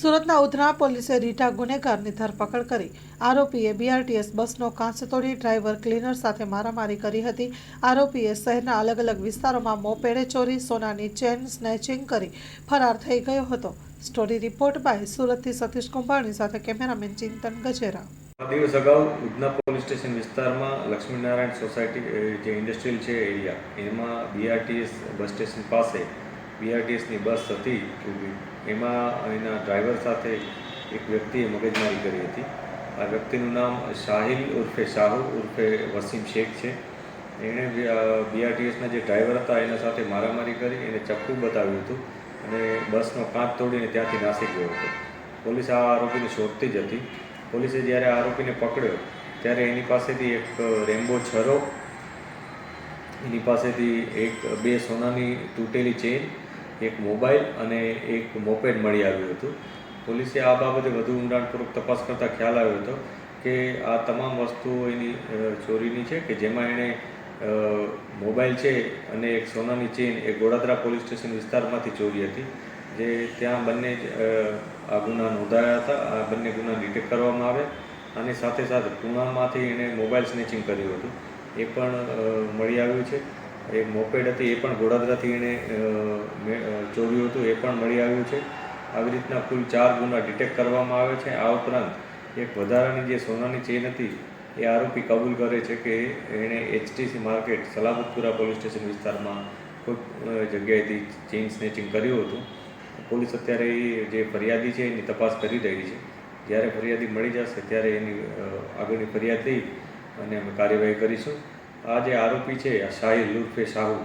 સુરતના ઉધના પોલીસે રીટા ગુનેગારની ધરપકડ કરી. આરોપીએ બીઆરટીએસ બસનો કાંચ તોડી ડ્રાઈવર ક્લીનર સાથે મારામારી કરી હતી. આરોપીએ શહેરના અલગ અલગ વિસ્તારોમાં મોપેડે ચોરી, સોનાની ચેન, સ્નેચિંગ કરી ફરાર થઈ ગયો હતો. સ્ટોરી રિપોર્ટ બાય સુરતથી સતીશ કુંભાણી સાથે કેમેરામેન ચિંતન ગજેરા. દિવસ અગાઉ ઉધના પોલીસ સ્ટેશન વિસ્તારમાં લક્ષ્મીનારાયણ સોસાયટી જે ઇન્ડસ્ટ્રીયલ છે, એરિયા, એમાં બીઆરટીએસ બસ સ્ટેશન પાસે બીઆરટીએસની બસ હતી એમાં એના ડ્રાઈવર સાથે એક વ્યક્તિએ મગજમારી કરી હતી. આ વ્યક્તિનું નામ શાહિલ ઉર્ફે શાહુ ઉર્ફે વસીમ શેખ છે. એણે બીઆરટીએસના જે ડ્રાઈવર હતા, એના સાથે મારામારી કરી, એને ચપ્પુ બતાવ્યું હતું અને બસનો કાચ તોડીને ત્યાંથી નાસી ગયો હતો. પોલીસ આ આરોપીને શોધતી જ હતી. પોલીસે જ્યારે આરોપીને પકડ્યો, ત્યારે એની પાસેથી એક રેમ્બો છરો, એની પાસેથી એક, બે સોનાની તૂટેલી ચેન એક મોબાઈલ અને એક મોપેડ મળી આવ્યું હતું. પોલીસે આ બાબતે વધુ ઊંડાણપૂર્વક તપાસ કરતાં ખ્યાલ આવ્યો હતો કે આ તમામ વસ્તુઓ એની ચોરીની છે કે જેમાં એણે મોબાઈલ છે અને એક સોનાની ચેઇન એ ગોડાદરા પોલીસ સ્ટેશન વિસ્તારમાંથી ચોરી હતી. જે ત્યાં બંને આ ગુના નોંધાયા હતા. આ બંને ગુના ડિટેક્ટ કરવામાં આવ્યા અને સાથે સાથે પૂનામાંથી એણે મોબાઈલ સ્નેચિંગ કર્યું હતું. એ પણ મળી આવ્યું છે. એક મોપેડ હતી, એ પણ ગોડાદરાથી એણે ચોર્યું હતું, એ પણ મળી આવ્યું છે. આવી રીતના કુલ ચાર ગુના ડિટેક્ટ કરવામાં આવે છે. આ ઉપરાંત એક વધારાની જે સોનાની ચેન હતી, એ આરોપી કબૂલ કરે છે કે એણે HTC market Salamatpura police station વિસ્તારમાં કોઈ જગ્યાએથી ચેઇન સ્નેચિંગ કર્યું હતું. પોલીસ અત્યારે જે ફરિયાદી છે, એની તપાસ કરી રહી છે. જ્યારે ફરિયાદી મળી જશે, ત્યારે એની આગળની ફરિયાદ લઈ અને અમે કાર્યવાહી કરીશું. આ જે આરોપી છે શાહી લુર્ફે શાહુ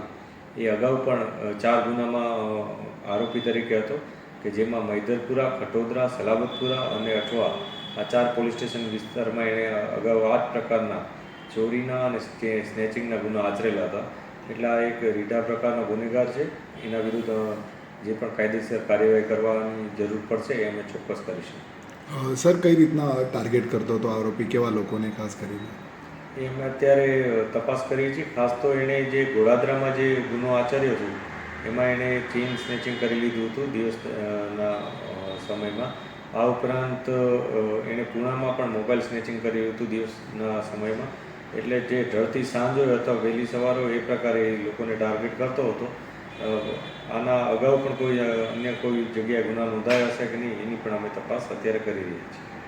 એ અગાઉ પણ ચાર ગુનામાં આરોપી તરીકે હતો કે જેમાં મૈદરપુરા, ખટોદરા, સલાબતપુરા અને અઠવા આ ચાર પોલીસ સ્ટેશન વિસ્તારમાં એણે અગાઉ આ જ પ્રકારના ચોરીના અને સ્નેચિંગના ગુના આચરેલા હતા. એટલે આ એક રીઢા પ્રકારનો ગુનેગાર છે. એના વિરુદ્ધ જે પણ કાયદેસર કાર્યવાહી કરવાની જરૂર પડશે એ અમે ચોક્કસ કરીશું. સર, કઈ રીતના ટાર્ગેટ કરતો હતો આરોપી? કેવા લોકોને ખાસ કરીને? એ અમે અત્યારે તપાસ કરીએ છીએ. ખાસ તો એણે જે ગોળાદરામાં જે ગુનો આચર્યો હતો એમાં એણે ચેઇન સ્નેચિંગ કરી લીધું હતું દિવસના સમયમાં. આ ઉપરાંત એણે પૂણામાં પણ મોબાઈલ સ્નેચિંગ કર્યું હતું દિવસના સમયમાં. એટલે જે ઢળતી સાંજ હોય અથવા વહેલી સવાર એ પ્રકારે એ લોકોને ટાર્ગેટ કરતો હતો. આના અગાઉ પણ કોઈ અન્ય કોઈ જગ્યાએ ગુના નોંધાયા હશે કે નહીં, એની પણ અમે તપાસ અત્યારે કરી રહ્યા છીએ.